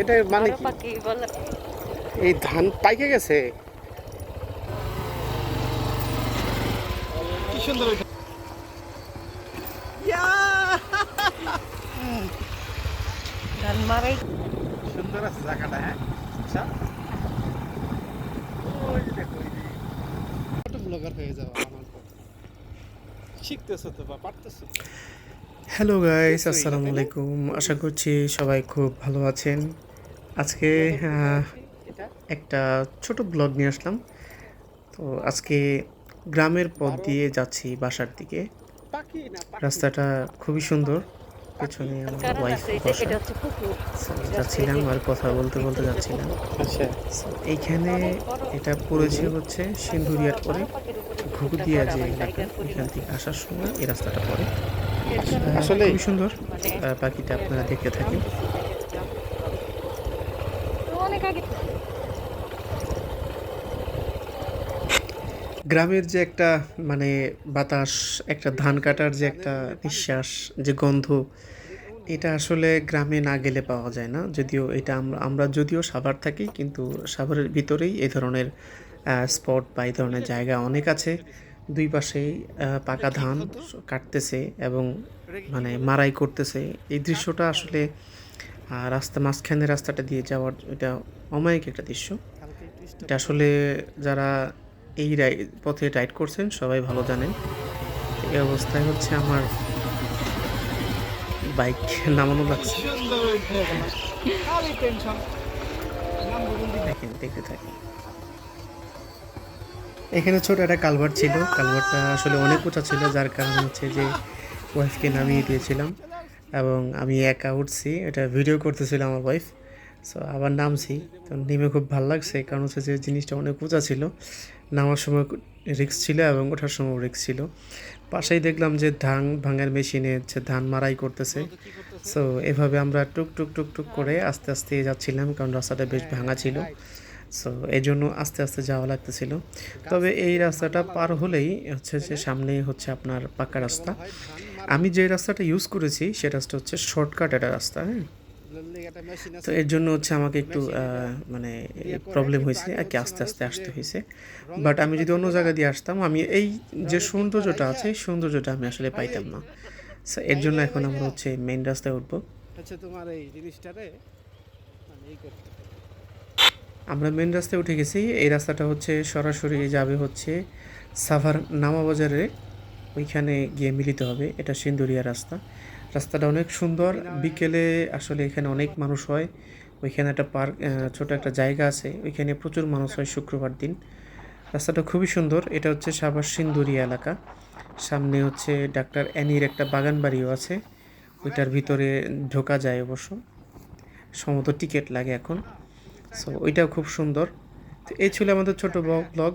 এটা মানে কি? এই ধান পাইকে গেছে? কি সুন্দর ধান মারাই। সুন্দর আছে জায়গাটা হ্যাঁ? আচ্ছা। ব্লগার হয়ে যাওয়া আমার শিখতেছো তো বা পারতেছো। হ্যালো গাইস আসসালামু আলাইকুম আশা করছি সবাই খুব ভালো আছেন। আজকে একটা ছোট ব্লগ নিয়ে আসলাম। তো আজকে গ্রামের পথ দিয়ে যাচ্ছি বাসার দিকে। রাস্তাটা খুবই সুন্দর। পেছনে আমার ওয়াইফ যাচ্ছিলাম আর কথা বলতে বলতে যাচ্ছিলাম। আচ্ছা। এইখানে এটা পড়েছে হচ্ছে সিন্ধুরিয়ার পরে। ঘুগুদিয়া যে এলাকা এখান থেকে আসার সময় এই রাস্তাটা পড়ে। আহ, আসলেই? খুবই সুন্দর মানে পাখিটা আপনারা দেখতে থাকেন। গ্রামের যে একটা মানে বাতাস একটা ধান কাটার যে একটা নিঃশ্বাস যে গন্ধ এটা আসলে গ্রামে না গেলে পাওয়া যায় না যদিও এটা আমরা আমরা যদিও সাভার থাকি কিন্তু সাভারের ভিতরেই এই ধরনের স্পট বা এই ধরনের জায়গা অনেক আছে দুই পাশেই আহ, পাকা ধান কাটতেছে এবং মানে মারাই করতেছে। এই দৃশ্যটা আসলে রাস্তা মাঝখানে রাস্তাটা দিয়ে যাওয়ার এটা অমায়িক একটা দৃশ্য। এটা আসলে যারা এই রাই পথে রাইড করছেন সবাই ভালো জানেন। এই অবস্থায় হচ্ছে আমার বাইক নামানো লাগছে। দেখতে ওইটা এখানে ছোট একটা কালভার ছিল। কালভারটা আসলে অনেক উঁচা ছিল, যার কারণ হচ্ছে যে ওয়াইফকে নামিয়ে দিয়েছিলাম এবং আমি একা উঠছি। এটা ভিডিও করতেছিল আমার ওয়াইফ সো আবার নামছি। তো নেমে খুব ভালো লাগছে, কারণ হচ্ছে যে জিনিসটা অনেক উঁচা ছিল। নামার সময় রিক্স ছিল এবং ওঠার সময় রিক্স ছিল। পাশেই দেখলাম যে ধান ভাঙার মেশিনে হচ্ছে ধান মারাই করতেছে। সো এভাবে আমরা টুক টুক টুক টুক করে আস্তে আস্তে যাচ্ছিলাম, কারণ রাস্তাটা বেশ ভাঙা ছিল। সো এই জন্য আস্তে আস্তে যাওয়া লাগতেছিল। তবে এই রাস্তাটা পার হলেই হচ্ছে যে সামনে হচ্ছে আপনার পাকা রাস্তা। আমি যে রাস্তাটা ইউজ করেছি, সে রাস্তা হচ্ছে শর্টকাট একটা রাস্তা হ্যাঁ? তো এর জন্য হচ্ছে আমাকে একটু মানে প্রবলেম হয়েছে, আর কি আস্তে আস্তে আসতে হয়েছে। বাট আমি যদি অন্য জায়গা দিয়ে আসতাম, আমি এই যে সৌন্দর্যটা আছে, এই সৌন্দর্যটা আমি আসলে পাইতাম না। এর জন্য এখন আমরা হচ্ছে মেইন রাস্তায় উঠবো। হচ্ছে তোমার এই জিনিসটারে মানে এই করতে। আমরা মেন রাস্তায় উঠে গেছি। এই রাস্তাটা হচ্ছে সরাসরি যাবে হচ্ছে সাভার নামা বাজারে ওইখানে গিয়ে মিলিত হবে। এটা সিন্দুরিয়া রাস্তা। রাস্তাটা অনেক সুন্দর। বিকেলে আসলে এখানে অনেক মানুষ হয়। ওইখানে একটা পার্ক ছোট একটা জায়গা আছে। ওইখানে প্রচুর মানুষ হয় শুক্রবার দিন। রাস্তাটা খুবই সুন্দর। এটা হচ্ছে সাভার সিন্দুরিয়া এলাকা। সামনে হচ্ছে ডাক্তার অ্যানির একটা বাগান বাড়িও আছে। ওইটার ভিতরে ঢোকা যায় অবশ্য। সম্ভবত টিকিট লাগে এখন। সো ওইটাও খুব সুন্দর। তো এই ছিল আমাদের ছোট ব্লগ